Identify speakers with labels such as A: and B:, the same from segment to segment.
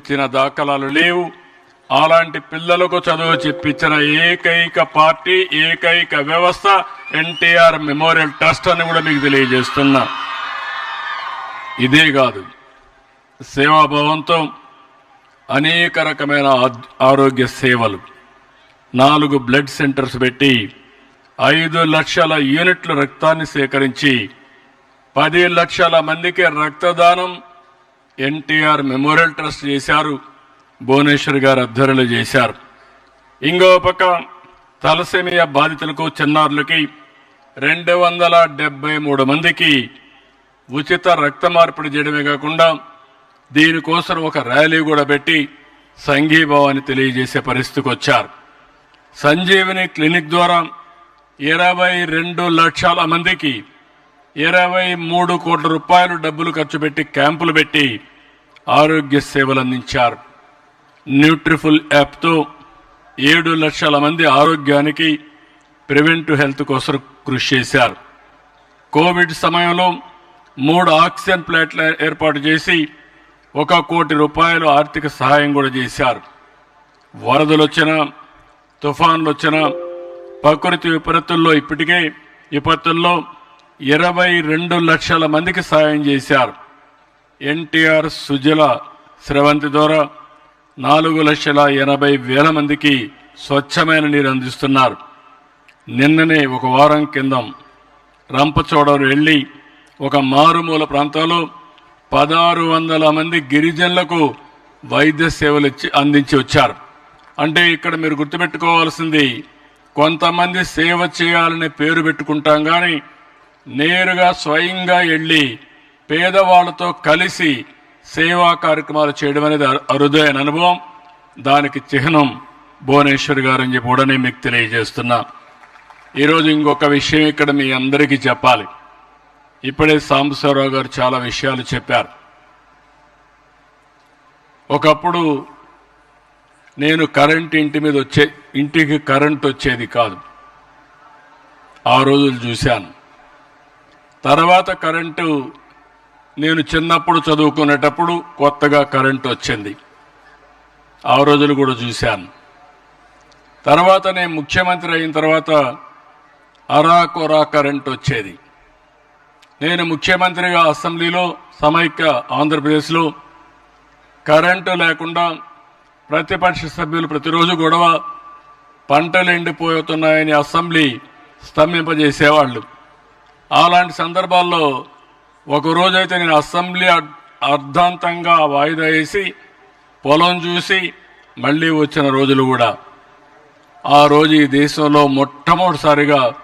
A: ఇచ్చిన దాఖలాలు లేవు. అలాంటి పిల్లలకు చదువు చెప్పించిన ఏకైక పార్టీ ఏకైక వ్యవస్థ ఎన్టీఆర్ మెమోరియల్ ట్రస్ట్ అని కూడా మీకు తెలియజేస్తున్నా. ఇదే కాదు సేవాభావంతో అనేక రకమైన ఆరోగ్య సేవలు నాలుగు బ్లడ్ సెంటర్స్ పెట్టి ఐదు లక్షల యూనిట్ల రక్తాన్ని సేకరించి పది లక్షల మందికి రక్తదానం ఎన్టీఆర్ మెమోరియల్ ట్రస్ట్ చేశారు భువనేశ్వర్ గారు ఆధ్వర్యంలో చేశారు. ఇంకో పక్క తలసేమియా బాధితులకు చిన్నారులకి రెండు వందల డెబ్బై మూడు మందికి ఉచిత రక్త మార్పిడి చేయడమే కాకుండా దీనికోసం ఒక ర్యాలీ కూడా పెట్టి సంఘీభావాన్ని తెలియజేసే పరిస్థితికి వచ్చారు. సంజీవిని క్లినిక్ ద్వారా ఇరవై రెండు లక్షల మందికి ఇరవై మూడు కోట్ల రూపాయలు డబ్బులు ఖర్చు పెట్టి క్యాంపులు పెట్టి ఆరోగ్య సేవలు అందించారు. న్యూట్రిఫుల్ యాప్తో ఏడు లక్షల మంది ఆరోగ్యానికి ప్రివెంట్ హెల్త్ కోసం కృషి చేశారు. కోవిడ్ సమయంలో మూడు ఆక్సిజన్ ప్లాట్ల ఏర్పాటు చేసి ఒక కోటి రూపాయలు ఆర్థిక సహాయం కూడా చేశారు. వరదలు వచ్చినా తుఫాన్లు వచ్చినా ప్రకృతి విపత్తుల్లో ఇప్పటికే విపత్తుల్లో ఇరవై రెండు లక్షల మందికి సాయం చేశారు. ఎన్టీఆర్ సుజల స్రవంతి ద్వారా నాలుగు లక్షల ఎనభై వేల మందికి స్వచ్ఛమైన నీరు అందిస్తున్నారు. నిన్ననే ఒక వారం కిందం రంపచోడవరు వెళ్ళి ఒక మారుమూల ప్రాంతంలో పదహారు వందల మంది గిరిజనులకు వైద్య సేవలు ఇచ్చి అందించి వచ్చారు. అంటే ఇక్కడ మీరు గుర్తుపెట్టుకోవాల్సింది కొంతమంది సేవ చేయాలనే పేరు పెట్టుకుంటాం కానీ నేరుగా స్వయంగా వెళ్ళి పేదవాళ్ళతో కలిసి సేవా కార్యక్రమాలు చేయడం అనేది అరుదైన అనుభవం. దానికి చిహ్నం భువనేశ్వర్ గారు అని చెప్పి కూడా నేను మీకు తెలియజేస్తున్నా. ఈరోజు ఇంకొక విషయం ఇక్కడ మీ అందరికీ చెప్పాలి. ఇప్పుడే సాంబశివరావు గారు చాలా విషయాలు చెప్పారు. ఒకప్పుడు నేను కరెంట్ ఇంటి మీద వచ్చే ఇంటికి కరెంట్ వచ్చేది కాదు. ఆ రోజులు చూశాను. తర్వాత కరెంటు నేను చిన్నప్పుడు చదువుకునేటప్పుడు కొత్తగా కరెంటు వచ్చింది. ఆ రోజులు కూడా చూశాను. తర్వాత నేను ముఖ్యమంత్రి అయిన తర్వాత అరాకొరా కరెంట్ వచ్చేది. నేను ముఖ్యమంత్రిగా అసెంబ్లీలో సమైక్య ఆంధ్రప్రదేశ్లో కరెంటు లేకుండా ప్రతిపక్ష సభ్యులు ప్రతిరోజు గొడవ పంటలు ఎండిపోతున్నాయని అసెంబ్లీ స్తంభింపజేసేవాళ్ళు. అలాంటి సందర్భాల్లో ఒక రోజైతే నేను అసెంబ్లీ అర్ధాంతంగా వాయిదా వేసి పొలం చూసి మళ్ళీ వచ్చిన రోజులు కూడా. ఆ రోజు ఈ దేశంలో మొట్టమొదటిసారిగా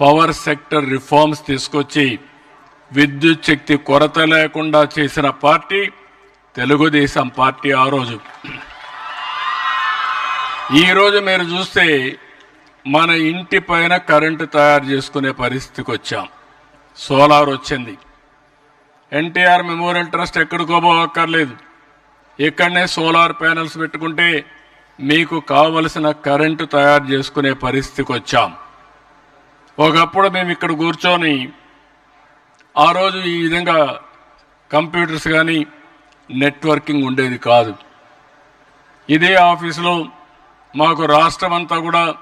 A: పవర్ సెక్టర్ రిఫార్మ్స్ తీసుకొచ్చి విద్యుత్ శక్తి కొరత లేకుండా చేసిన పార్టీ తెలుగుదేశం పార్టీ ఆ రోజు. ఈరోజు మీరు చూస్తే మన ఇంటి పైన కరెంటు తయారు చేసుకునే పరిస్థితికి వచ్చాం. సోలార్ వచ్చింది. ఎన్టీఆర్ మెమోరియల్ ట్రస్ట్ ఎక్కడికో పోవక్కర్లేదు. ఇక్కడనే సోలార్ ప్యానల్స్ పెట్టుకుంటే మీకు కావలసిన కరెంటు తయారు చేసుకునే పరిస్థితికి వచ్చాం. ఒకప్పుడు మేము ఇక్కడ కూర్చొని ఆ రోజు ఈ విధంగా కంప్యూటర్స్ కానీ నెట్వర్కింగ్ ఉండేది కాదు. ఇదే ఆఫీసులో మాకు రాష్ట్రం అంతా కూడా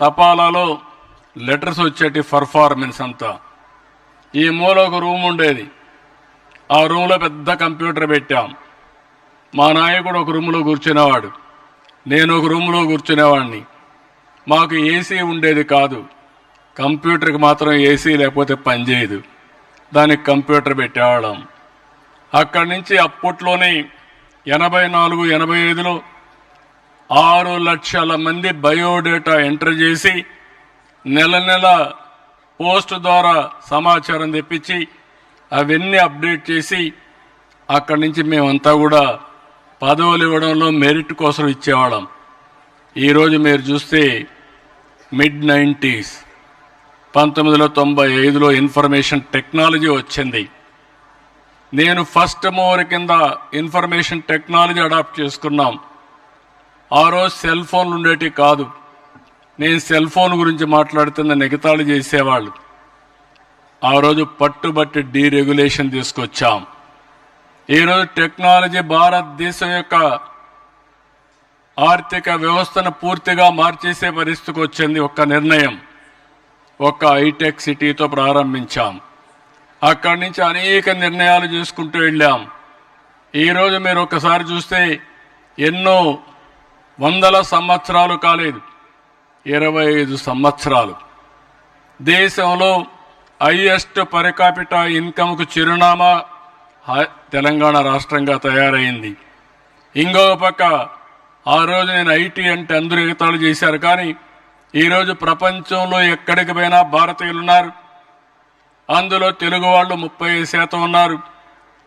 A: తపాలాలో లెటర్స్ వచ్చేటి పర్ఫార్మెన్స్ అంతా. ఈ మూల ఒక రూమ్ ఉండేది. ఆ రూమ్లో పెద్ద కంప్యూటర్ పెట్టాం. మా నాయకుడు ఒక రూమ్లో కూర్చునేవాడు. నేను ఒక రూమ్లో కూర్చునేవాడిని మాకు ఏసీ ఉండేది కాదు. కంప్యూటర్కి మాత్రం ఏసీ లేకపోతే పనిచేయదు దానికి కంప్యూటర్ పెట్టేవాళ్ళం. అక్కడి నుంచి అప్పట్లోనే ఎనభై నాలుగు ఎనభై ఐదులో ఆరు లక్షల మంది బయోడేటా ఎంటర్ చేసి నెల నెల పోస్ట్ ద్వారా సమాచారం తెప్పించి అవన్నీ అప్డేట్ చేసి అక్కడి నుంచి మేమంతా కూడా పదవులు ఇవ్వడంలో మెరిట్ కోసం ఇచ్చేవాళ్ళం. ఈరోజు మీరు చూస్తే మిడ్ నైంటీస్ పంతొమ్మిది వందల తొంభై ఐదులో ఇన్ఫర్మేషన్ టెక్నాలజీ వచ్చింది. నేను ఫస్ట్ మూవర్ కింద ఇన్ఫర్మేషన్ టెక్నాలజీ అడాప్ట్ చేసుకున్నాం. ఆ రోజు సెల్ ఫోన్లు ఉండేటి కాదు. నేను సెల్ ఫోన్ గురించి మాట్లాడుతున్న నిగతాలు చేసేవాళ్ళు. ఆ రోజు పట్టుబట్టి డీరెగ్యులేషన్ తీసుకొచ్చాం. ఈరోజు టెక్నాలజీ భారతదేశం యొక్క ఆర్థిక వ్యవస్థను పూర్తిగా మార్చేసే పరిస్థితికి వచ్చింది ఒక నిర్ణయం. ఒక హైటెక్ సిటీతో ప్రారంభించాం. అక్కడి నుంచి అనేక నిర్ణయాలు చేసుకుంటూ వెళ్ళాం. ఈరోజు మీరు ఒకసారి చూస్తే ఎన్నో వందల సంవత్సరాలు కాలేదు. ఇరవై ఐదు సంవత్సరాలు. దేశంలో హైయెస్ట్ పరికాపిట ఇన్కమ్కు చిరునామా తెలంగాణ రాష్ట్రంగా తయారైంది. ఇంకో పక్క ఆ రోజు నేను ఐటీ అంటే అందరూ ఎగతాళు చేశారు కానీ ఈరోజు ప్రపంచంలో ఎక్కడికి పోయినా భారతీయులు ఉన్నారు. అందులో తెలుగు వాళ్ళు ముప్పై శాతం ఉన్నారు.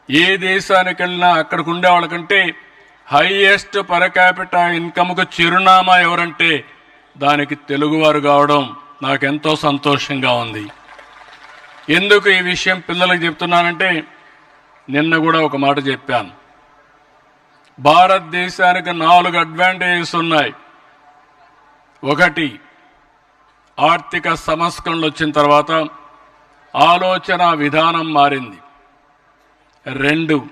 A: ఏ దేశానికి వెళ్ళినా అక్కడికి ఉండే వాళ్ళకంటే హైయెస్ట్ పరకాపిట ఇన్కమ్కు చిరునామా ఎవరంటే దానికి తెలుగువారు కావడం నాకెంతో సంతోషంగా ఉంది. ఎందుకు ఈ విషయం పిల్లలకు చెప్తున్నానంటే నిన్న కూడా ఒక మాట చెప్పాను. భారతదేశానికి నాలుగు అడ్వాంటేజెస్ ఉన్నాయి. ఒకటి ఆర్థిక సంస్కరణలు వచ్చిన తర్వాత ఆలోచన విధానం మారింది. రెండు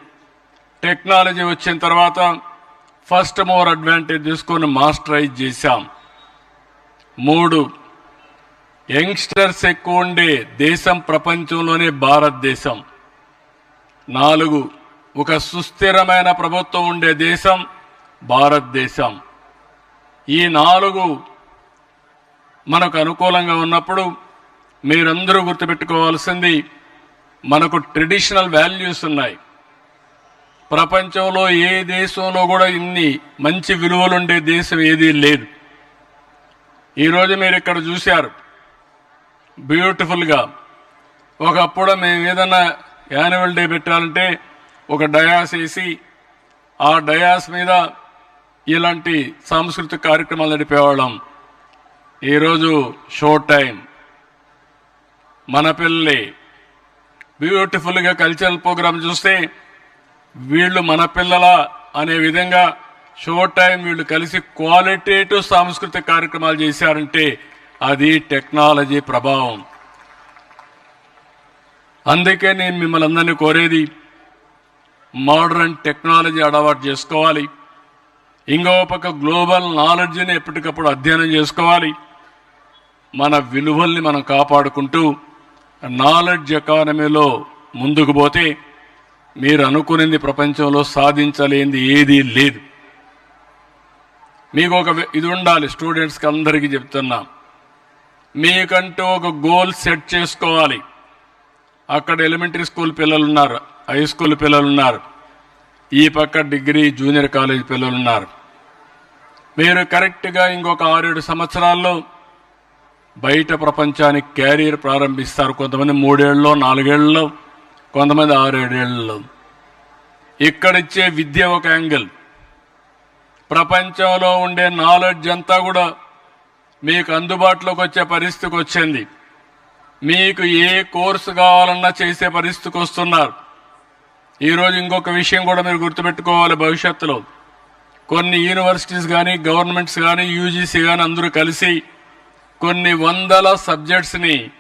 A: టెక్నాలజీ వచ్చిన తర్వాత ఫస్ట్ మోర్ అడ్వాంటేజ్ తీసుకొని మాస్టరైజ్ చేశాం. మూడు యంగ్స్టర్స్ ఎక్కువ ఉండే దేశం ప్రపంచంలోనే భారతదేశం. నాలుగు ఒక సుస్థిరమైన ప్రభుత్వం ఉండే దేశం భారతదేశం. ఈ నాలుగు మనకు అనుకూలంగా ఉన్నప్పుడు మీరందరూ గుర్తుపెట్టుకోవాల్సింది మనకు ట్రెడిషనల్ వాల్యూస్ ఉన్నాయి. ప్రపంచంలో ఏ దేశంలో కూడా ఇన్ని మంచి విలువలుండే దేశం ఏదీ లేదు. ఈరోజు మీరు ఇక్కడ చూశారు. బ్యూటిఫుల్గా. ఒకప్పుడు మేము ఏదైనా యాన్యువల్ డే పెట్టాలంటే ఒక డయాస్ వేసి ఆ డయాస్ మీద ఇలాంటి సాంస్కృతిక కార్యక్రమాలు నడిపేవాళ్ళం. ఈరోజు షో టైం మన పిల్లలే. బ్యూటిఫుల్గా కల్చరల్ ప్రోగ్రామ్ చూస్తే వీళ్ళు మన పిల్లల అనే విధంగా షో టైం వీళ్ళు కలిసి క్వాలిటేటివ్ సాంస్కృతిక కార్యక్రమాలు చేశారంటే అది టెక్నాలజీ ప్రభావం. అందుకే నేను మిమ్మల్ని అందరినీ కోరేది మోడర్న్ టెక్నాలజీ అలవాటు చేసుకోవాలి. ఇంకో పక్క గ్లోబల్ నాలెడ్జ్ని ఎప్పటికప్పుడు అధ్యయనం చేసుకోవాలి. మన విలువల్ని మనం కాపాడుకుంటూ నాలెడ్జ్ ఎకానమీలో ముందుకు పోతే మీరు అనుకునేది ప్రపంచంలో సాధించలేనిది ఏదీ లేదు. మీకు ఒక ఇది ఉండాలి స్టూడెంట్స్కి అందరికీ చెప్తున్నా. మీకంటూ ఒక గోల్ సెట్ చేసుకోవాలి. అక్కడ ఎలిమెంటరీ స్కూల్ పిల్లలు ఉన్నారు హై స్కూల్ పిల్లలు ఉన్నారు. ఈ పక్క డిగ్రీ జూనియర్ కాలేజ్ పిల్లలు ఉన్నారు. మీరు కరెక్ట్గా ఇంకొక ఆరేడు సంవత్సరాల్లో బయట ప్రపంచానికి క్యారియర్ ప్రారంభిస్తారు. కొంతమంది మూడేళ్ళలో నాలుగేళ్ళలో కొంతమంది ఆరేడేళ్ళలో ఇక్కడిచ్చే విద్య ఒక యాంగిల్. ప్రపంచంలో ఉండే నాలెడ్జ్ అంతా కూడా మీకు అందుబాటులోకి వచ్చే పరిస్థితికి వచ్చింది. మీకు ఏ కోర్సు కావాలన్నా చేసే పరిస్థితికి వస్తున్నారు. ఈరోజు ఇంకొక విషయం కూడా మీరు గుర్తుపెట్టుకోవాలి భవిష్యత్తులో. కొన్ని యూనివర్సిటీస్ కానీ గవర్నమెంట్స్ కానీ యూజీసీ కానీ అందరూ కలిసి కొన్ని వందల సబ్జెక్ట్స్ని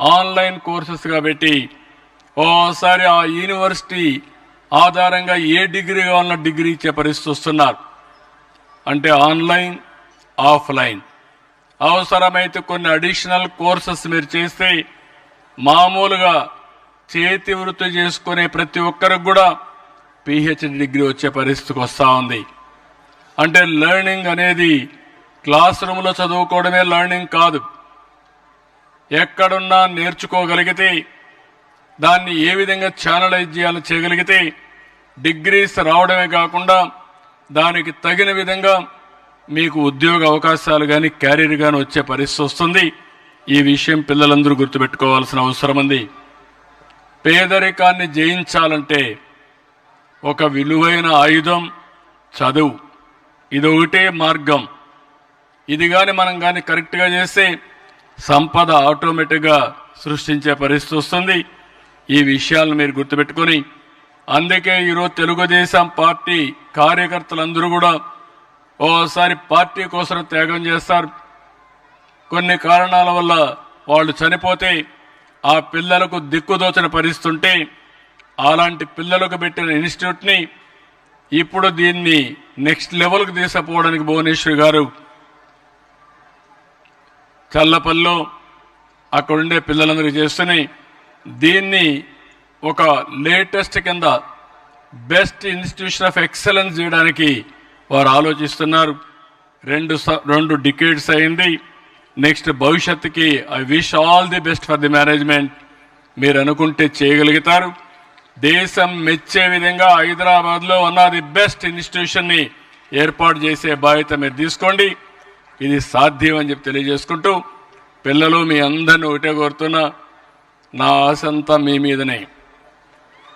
A: ఆన్లైన్ కోర్సెస్గా పెట్టి ఓసారి ఆ యూనివర్సిటీ ఆధారంగా ఏ డిగ్రీ కావాలన్న డిగ్రీ ఇచ్చే పరిస్థితి వస్తున్నారు అంటే ఆన్లైన్ ఆఫ్లైన్. అవసరమైతే కొన్ని అడిషనల్ కోర్సెస్ మీరు చేస్తే మామూలుగా చేతి వృత్తి చేసుకునే ప్రతి ఒక్కరికి కూడా పిహెచ్డి డిగ్రీ వచ్చే పరిస్థితికి వస్తూ ఉంది. అంటే లెర్నింగ్ అనేది క్లాస్ రూమ్లో చదువుకోవడమే లెర్నింగ్ కాదు. ఎక్కడున్నా నేర్చుకోగలిగితే దాన్ని ఏ విధంగా ఛానలైజ్ చేయాలో చేయగలిగితే డిగ్రీస్ రావడమే కాకుండా దానికి తగిన విధంగా మీకు ఉద్యోగ అవకాశాలు కానీ క్యారియర్ కానీ వచ్చే పరిస్థితి వస్తుంది. ఈ విషయం పిల్లలందరూ గుర్తుపెట్టుకోవాల్సిన అవసరం ఉంది. పేదరికాన్ని జయించాలంటే ఒక విలువైన ఆయుధం చదువు. ఇది ఒకటే మార్గం. ఇది కానీ మనం కానీ కరెక్ట్గా చేస్తే సంపద ఆటోమేటిక్గా సృష్టించే పరిస్థితి వస్తుంది. ఈ విషయాలను మీరు గుర్తుపెట్టుకొని అందుకే ఈరోజు తెలుగుదేశం పార్టీ కార్యకర్తలందరూ కూడా ఓసారి పార్టీ కోసం త్యాగం చేస్తారు. కొన్ని కారణాల వల్ల వాళ్ళు చనిపోతే ఆ పిల్లలకు దిక్కుదోచని పరిస్థితుంటే అలాంటి పిల్లలకు పెట్టిన ఇన్స్టిట్యూట్ని ఇప్పుడు దీన్ని నెక్స్ట్ లెవెల్కి తీసుకుపోవడానికి భువనేశ్వర్ గారు చల్లపల్లిలో అక్కడుండే పిల్లలందరికీ చేస్తున్నాయి దీన్ని ఒక లేటెస్ట్ కింద బెస్ట్ ఇన్స్టిట్యూషన్ ఆఫ్ ఎక్సలెన్స్ చేయడానికి వారు ఆలోచిస్తున్నారు. రెండు స- రెండు డికేడ్స్ అయింది. నెక్స్ట్ భవిష్యత్తుకి I wish all the best for the management. మీరు అనుకుంటే చేయగలుగుతారు. దేశం మెచ్చే విధంగా హైదరాబాద్లో ఉన్న ది బెస్ట్ ఇన్స్టిట్యూషన్ని ఏర్పాటు చేసే బాధ్యత మీరు తీసుకోండి. ఇది సాధ్యం అని చెప్పి తెలియజేసుకుంటూ పిల్లలు మీ అందరిని ఒకటే కోరుతున్నా. నా ఆశ అంతా మీ మీదనే.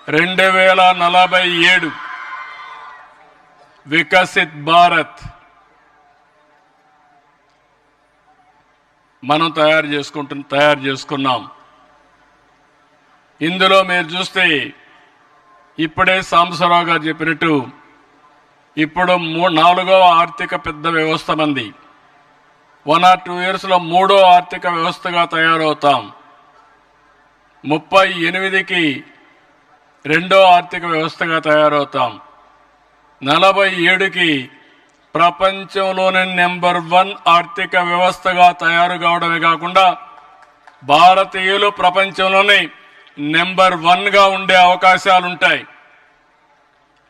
A: రెండు వేల నలభై ఏడు వికసిత్ భారత్. మనం తయారు చేసుకుంటు తయారు చేసుకున్నాం. ఇందులో మీరు చూస్తే ఇప్పుడే సాంబసరావు గారు చెప్పినట్టు ఇప్పుడు మూ నాలుగవ ఆర్థిక పెద్ద వ్యవస్థ మంది. వన్ ఆర్ టూ ఇయర్స్లో మూడో ఆర్థిక వ్యవస్థగా తయారవుతాం. ముప్పై ఎనిమిదికి రెండో ఆర్థిక వ్యవస్థగా తయారవుతాం. నలభై ఏడుకి ప్రపంచంలోనే నెంబర్ వన్ ఆర్థిక వ్యవస్థగా తయారు కావడమే కాకుండా భారతీయులు ప్రపంచంలోనే నెంబర్ వన్గా ఉండే అవకాశాలుంటాయి.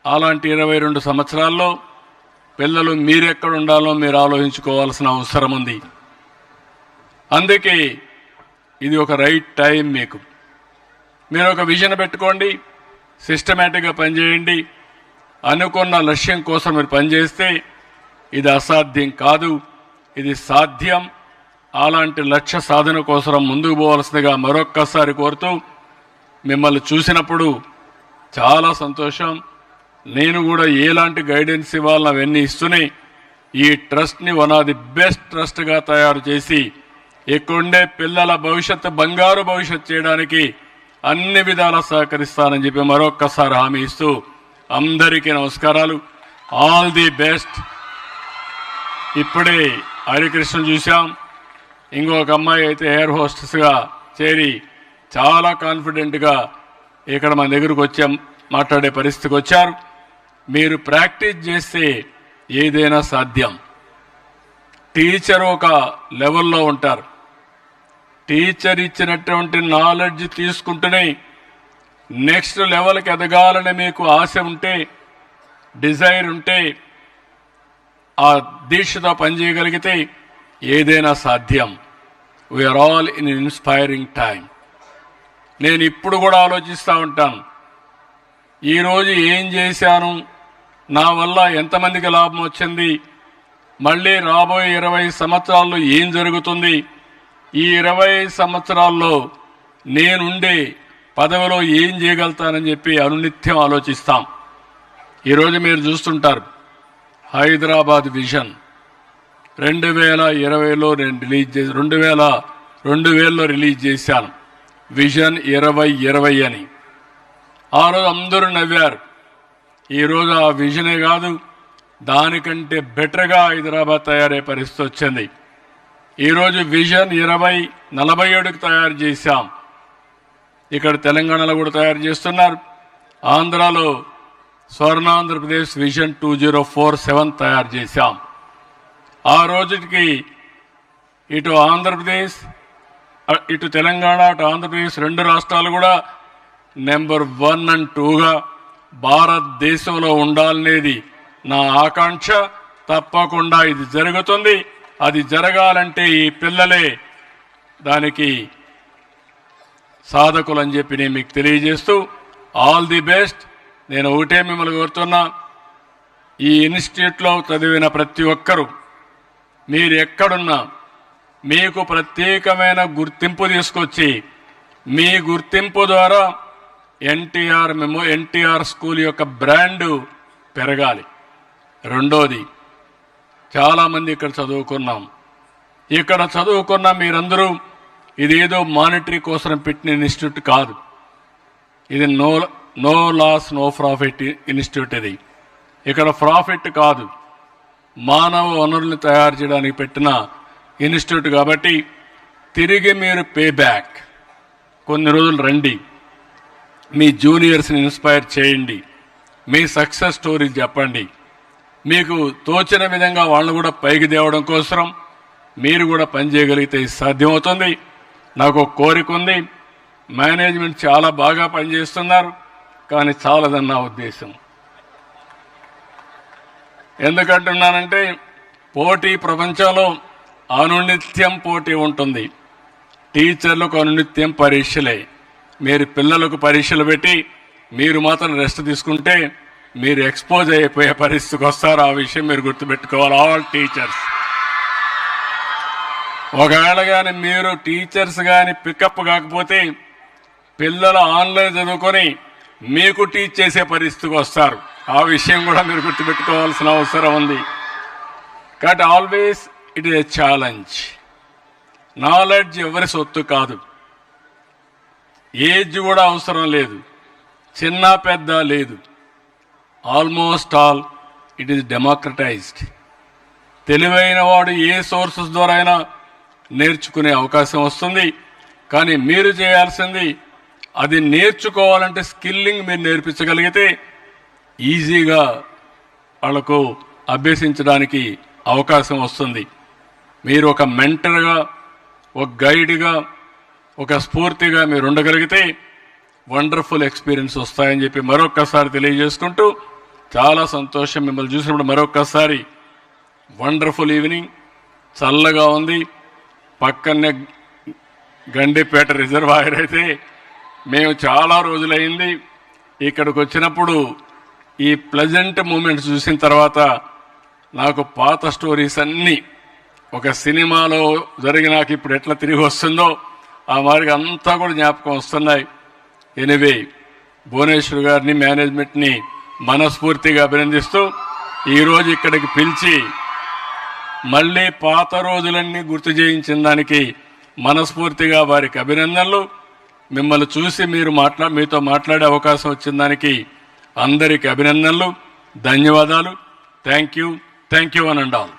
A: అలాంటి ఇరవై రెండు సంవత్సరాల్లో పిల్లలు మీరెక్కడ ఉండాలో మీరు ఆలోచించుకోవాల్సిన అవసరం ఉంది అందుకే ఇది ఒక రైట్ టైం మీకు. మీరు ఒక విజన్ పెట్టుకోండి. సిస్టమేటిక్గా పనిచేయండి. అనుకున్న లక్ష్యం కోసం మీరు పనిచేస్తే ఇది అసాధ్యం కాదు. ఇది సాధ్యం. అలాంటి లక్ష్య సాధన కోసం ముందుకు పోవాల్సిందిగా మరొక్కసారి కోరుతూ మిమ్మల్ని చూసినప్పుడు చాలా సంతోషం. నేను కూడా ఎలాంటి గైడెన్స్ ఇవ్వాలని అవన్నీ ఇస్తూనే ఈ ట్రస్ట్ని వన్ ఆఫ్ ది బెస్ట్ ట్రస్ట్గా తయారు చేసి ఇక్కడుండే పిల్లల భవిష్యత్తు బంగారు భవిష్యత్ చేయడానికి అన్ని విధాలా సహకరిస్తానని చెప్పి మరొక్కసారి హామీ ఇస్తూ అందరికీ నమస్కారాలు. ఆల్ ది బెస్ట్ ఇప్పుడే హరికృష్ణ చూశాం. ఇంకొక అమ్మాయి అయితే ఎయిర్ హోస్టెస్గా చేరి చాలా కాన్ఫిడెంట్గా ఇక్కడ మన దగ్గరకు వచ్చే మాట్లాడే పరిస్థితికి వచ్చారు. మీరు ప్రాక్టీస్ చేస్తే ఏదైనా సాధ్యం. టీచర్ ఒక లెవెల్లో ఉంటారు. టీచర్ ఇచ్చినటువంటి నాలెడ్జ్ తీసుకుంటూనే నెక్స్ట్ లెవెల్కి ఎదగాలని మీకు ఆశ ఉంటే డిజైర్ ఉంటే ఆ దీక్షతో పనిచేయగలిగితే ఏదైనా సాధ్యం. We are all in inspiring time నేను ఇప్పుడు కూడా ఆలోచిస్తూ ఉంటాను. ఈరోజు ఏం చేశాను? నా వల్ల ఎంతమందికి లాభం వచ్చింది? మళ్ళీ రాబోయే ఇరవై సంవత్సరాల్లో ఏం జరుగుతుంది? ఈ ఇరవై సంవత్సరాల్లో నేనుండే పదవిలో ఏం చేయగలుగుతానని చెప్పి అనునిత్యం ఆలోచిస్తాం. ఈరోజు మీరు చూస్తుంటారు హైదరాబాద్ విజన్. రెండు వేల ఇరవైలో నేను రిలీజ్ చేసి రెండు వేల రెండు వేలలో రిలీజ్ చేశాను. విజన్ ఇరవై ఇరవై అని. ఆ రోజు అందరూ నవ్వారు. ఈరోజు ఆ విజనే కాదు దానికంటే బెటర్గా హైదరాబాద్ తయారయ్యే పరిస్థితి వచ్చింది. ఈరోజు విజన్ ఇరవై నలభై ఏడుకి తయారు చేశాం. ఇక్కడ తెలంగాణలో కూడా తయారు చేస్తున్నారు. ఆంధ్రాలో Swarnandhrapradesh vision two zero four seven తయారు చేశాం. ఆ రోజుకి ఇటు ఆంధ్రప్రదేశ్ ఇటు తెలంగాణ అటు ఆంధ్రప్రదేశ్ రెండు రాష్ట్రాలు కూడా నెంబర్ వన్ అండ్ టూగా భారతదేశంలో ఉండాలనేది నా ఆకాంక్ష. తప్పకుండా ఇది జరుగుతుంది. అది జరగాలంటే ఈ పిల్లలే దానికి సాధకులని చెప్పి నేను మీకు తెలియజేస్తూ ఆల్ ది బెస్ట్ నేను ఒకటే మిమ్మల్ని కోరుతున్నా ఈ ఇన్స్టిట్యూట్లో చదివిన ప్రతి ఒక్కరూ మీరు ఎక్కడున్నా మీకు ప్రత్యేకమైన గుర్తింపు తీసుకొచ్చి మీ గుర్తింపు ద్వారా ఎన్టీఆర్ మెమో ఎన్టీఆర్ స్కూల్ యొక్క బ్రాండు పెరగాలి. రెండోది చాలామంది ఇక్కడ చదువుకున్నాం. ఇక్కడ చదువుకున్న మీరందరూ ఇదేదో మానిటరీ కోసం పెట్టిన ఇన్స్టిట్యూట్ కాదు. ఇది no no loss no profit institute ఇది. ఇక్కడ ప్రాఫిట్ కాదు. మానవ వనరుల్ని తయారు చేయడానికి పెట్టిన ఇన్స్టిట్యూట్ కాబట్టి తిరిగి మీరు పే బ్యాక్. కొన్ని రోజులు రండి. మీ జూనియర్స్ని ఇన్స్పైర్ చేయండి. మీ సక్సెస్ స్టోరీ చెప్పండి. మీకు తోచిన విధంగా వాళ్ళను కూడా పైకి తేవడం కోసం మీరు కూడా పనిచేయగలిగితే సాధ్యమవుతుంది. నాకు ఒక కోరిక ఉంది. మేనేజ్మెంట్ చాలా బాగా పనిచేస్తున్నారు. కానీ చాలదని నా ఉద్దేశం. ఎందుకంటున్నానంటే పోటీ ప్రపంచంలో అనునిత్యం పోటీ ఉంటుంది. టీచర్లకు అనునిత్యం పరీక్షలే. మీరు పిల్లలకు పరీక్షలు పెట్టి మీరు మాత్రం రెస్ట్ తీసుకుంటే మీరు ఎక్స్పోజ్ అయిపోయే పరిస్థితికి వస్తారు ఆ విషయం మీరు గుర్తుపెట్టుకోవాలి. ఆల్ టీచర్స్ ఒకవేళ కానీ మీరు టీచర్స్ కానీ పికప్ కాకపోతే పిల్లలు ఆన్లైన్ చదువుకొని మీకు టీచ్ చేసే పరిస్థితికి వస్తారు. ఆ విషయం కూడా మీరు గుర్తుపెట్టుకోవాల్సిన అవసరం ఉంది. కాబట్టి always it is a challenge knowledge ఎవరి సొత్తు కాదు. ఏజ్ కూడా అవసరం లేదు. చిన్న పెద్ద లేదు. Almost all it is democratized తెలివైన వాడు ఏ సోర్సెస్ ద్వారా అయినా నేర్చుకునే అవకాశం వస్తుంది. కానీ మీరు చేయాల్సింది అది నేర్చుకోవాలంటే స్కిల్లింగ్ మీరు నేర్పించగలిగితే ఈజీగా వాళ్ళకు అభ్యసించడానికి అవకాశం వస్తుంది. మీరు ఒక మెంటర్గా ఒక గైడ్గా ఒక స్ఫూర్తిగా మీరు ఉండగలిగితే వండర్ఫుల్ ఎక్స్పీరియన్స్ వస్తాయని చెప్పి మరొక్కసారి తెలియజేసుకుంటూ చాలా సంతోషం మిమ్మల్ని చూసినప్పుడు మరొక్కసారి వండర్ఫుల్ ఈవినింగ్. చల్లగా ఉంది. పక్కనే గండిపేట రిజర్వాయర్ అయితే మేము చాలా రోజులైంది. ఇక్కడికి వచ్చినప్పుడు ఈ ప్లెజెంట్ మూమెంట్స్ చూసిన తర్వాత నాకు పాత స్టోరీస్ అన్నీ ఒక సినిమాలో జరిగినాక ఇప్పుడు ఎట్లా తిరిగి వస్తుందో ఆ మాదిరిగా అంతా కూడా జ్ఞాపకం వస్తున్నాయి. ఎనివే భువనేశ్వర్ గారిని మేనేజ్మెంట్ని మనస్ఫూర్తిగా అభినందిస్తూ ఈరోజు ఇక్కడికి పిలిచి మళ్ళీ పాత రోజులన్నీ గుర్తు చేయించిన దానికి మనస్ఫూర్తిగా వారికి అభినందనలు. మిమ్మల్ని చూసి మీరు మాట్లా మీతో మాట్లాడే అవకాశం వచ్చిన దానికి అందరికి అభినందనలు ధన్యవాదాలు. థ్యాంక్ యూ థ్యాంక్ యూ అని all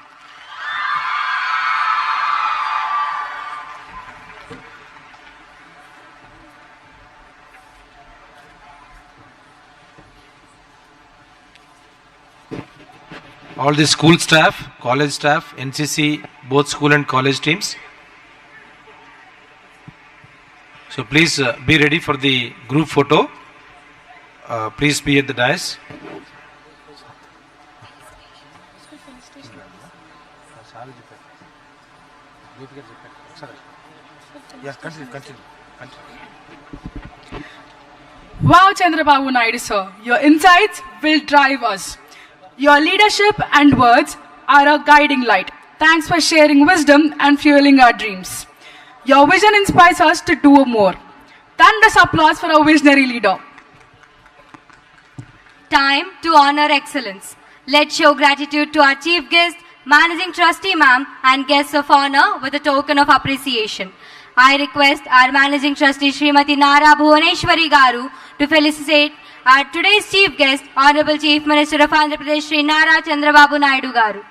B: all the school staff, college staff, NCC, both school and college teams. So please uh, be ready for the group photo. Uh, please be at the dais. Yeah, continue, continue, continue.
C: Wow, Chandrababu Naidu, sir. Your insights will drive us. Your leadership and words are a guiding light. Thanks for sharing wisdom and fueling our dreams. Your vision inspires us to do more. Thunderous applause for our visionary leader.
D: Time to honor excellence. Let's show gratitude to our chief guest, managing trustee ma'am, and guests of honor with a token of appreciation. I request our managing trustee Srimati Nara Bhuvaneshwari Garu to felicitate our today's chief guest, Honorable Chief Minister of Andhra Pradesh Sri Nara Chandrababu Naidu Garu.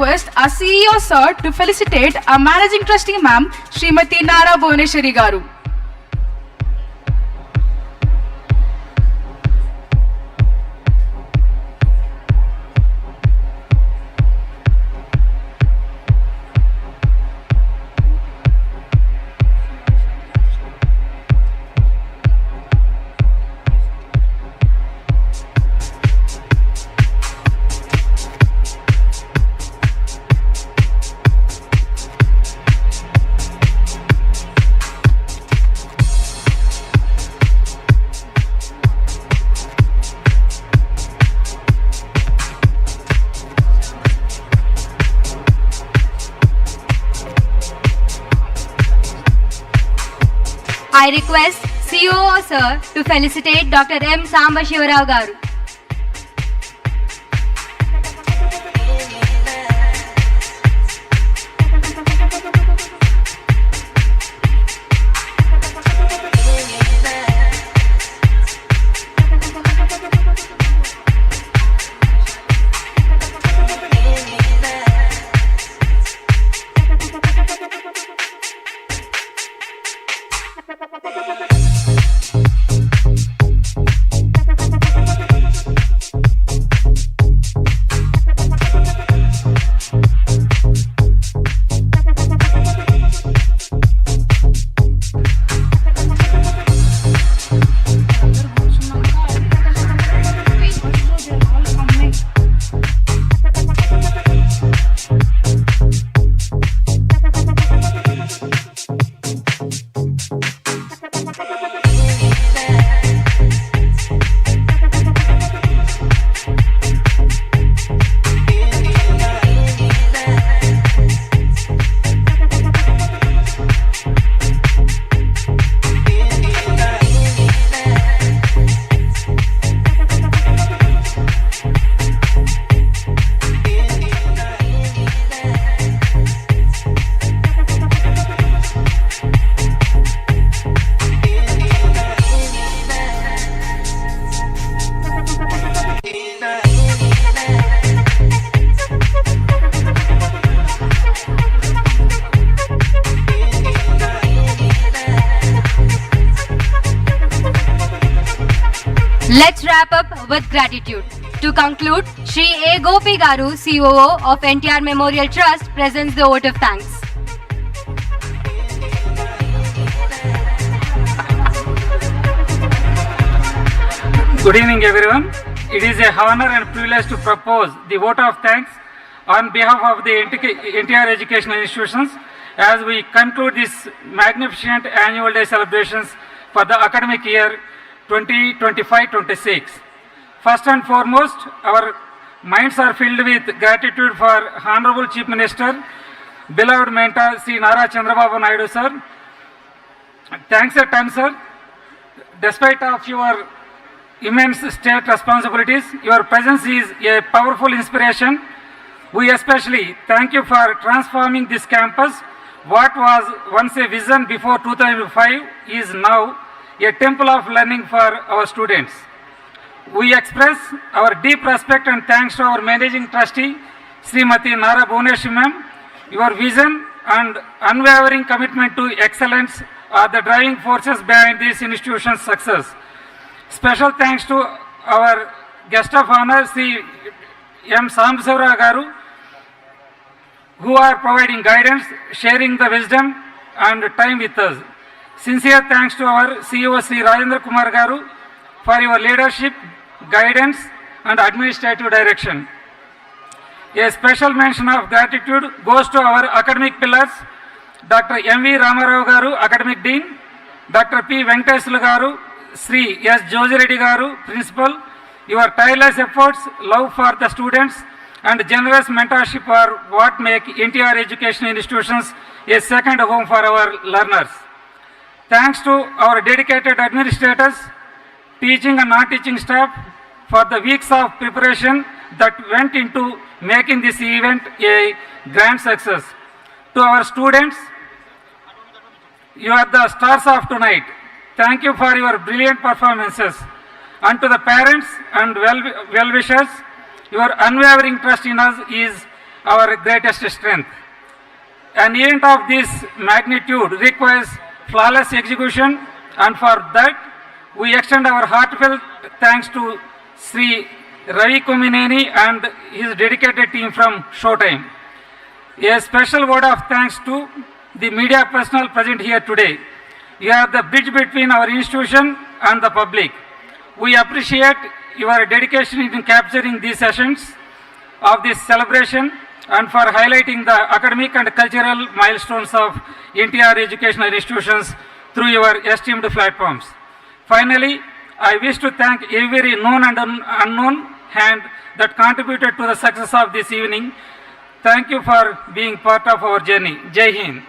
C: Request our CEO sir to felicitate our managing trustee ma'am, Srimati Nara Bhuvaneshwari Garu.
D: To felicitate doctor M Sambasivarao garu To conclude, Sri A. Gopi Garu, COO of NTR Memorial Trust, presents the vote of thanks.
E: Good evening, everyone. It is a honor and privilege to propose the vote of thanks on behalf of the entire educational institutions as we conclude this magnificent annual day celebrations for the academic year 2025-26. First and foremost, our minds are filled with gratitude for Honorable Chief Minister, beloved mentor Sri Nara Chandrababu Naidu sir. Thanks a ton, sir. Despite of your immense state responsibilities, your presence is a powerful inspiration. We especially thank you for transforming this campus. What was once a vision before 2005 is now a temple of learning for our students. We express our deep respect and thanks to our managing trustee, Srimati Nara Bhuvanesh ma'am. Your vision and unwavering commitment to excellence are the driving forces behind this institution's success. Special thanks to our guest of honor, Sri M. Sambasavara Garu, who are providing guidance, sharing the wisdom and time with us. Sincere thanks to our CEO Sri Rajendra Kumar Garu for your leadership, guidance and administrative direction. A special mention of gratitude goes to our academic pillars, Dr. M.V. Ramarao Garu, Academic Dean, Dr. P. Venkateslu Garu, Sri S. Jojireddy Garu, Principal. Your tireless efforts, love for the students, and generous mentorship are what make NTR education institutions a second home for our learners. Thanks to our dedicated administrators, teaching and non-teaching staff for the weeks of preparation that went into making this event a grand success. To our students, you are the stars of tonight. Thank you for your brilliant performances. And to the parents and well, well wishers, your unwavering trust in us is our greatest strength. An event of this magnitude requires flawless execution and for that we extend our heartfelt thanks to Sri Ravi Kumineni and his dedicated team from Showtime. A special word of thanks to the media personnel present here today. You are the bridge between our institution and the public. We appreciate your dedication in capturing these sessions of this celebration and for highlighting the academic and cultural milestones of NTR educational institutions through your esteemed platforms. Finally, I wish to thank every known and un- unknown hand that contributed to the success of this evening. Thank you for being part of our journey. Jai Hind.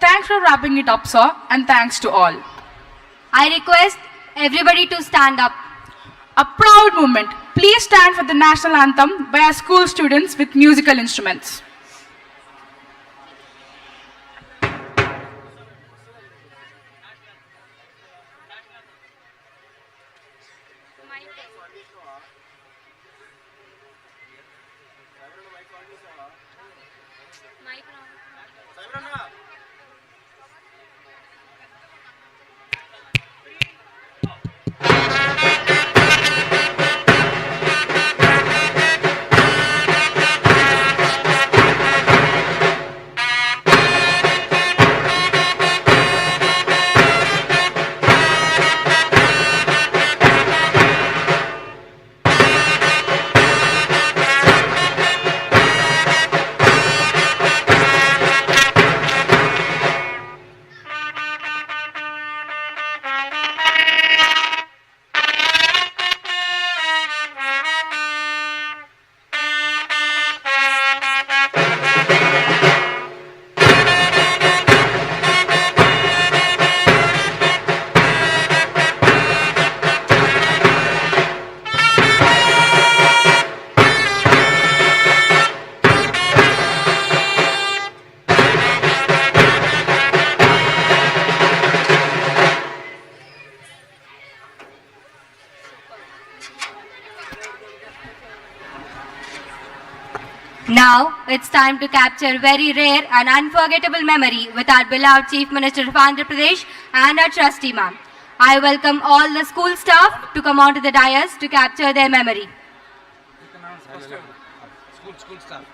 C: Thanks for wrapping it up, sir, and thanks to all.
D: I request everybody to stand up.
C: A proud moment. Please stand for the national anthem by our school students with musical instruments.
D: Now it's time to capture very rare and unforgettable memory with our beloved Chief Minister of Andhra Pradesh and our trustee ma'am. I welcome all the school staff to come onto the dais to capture their memory.
B: School, school staff.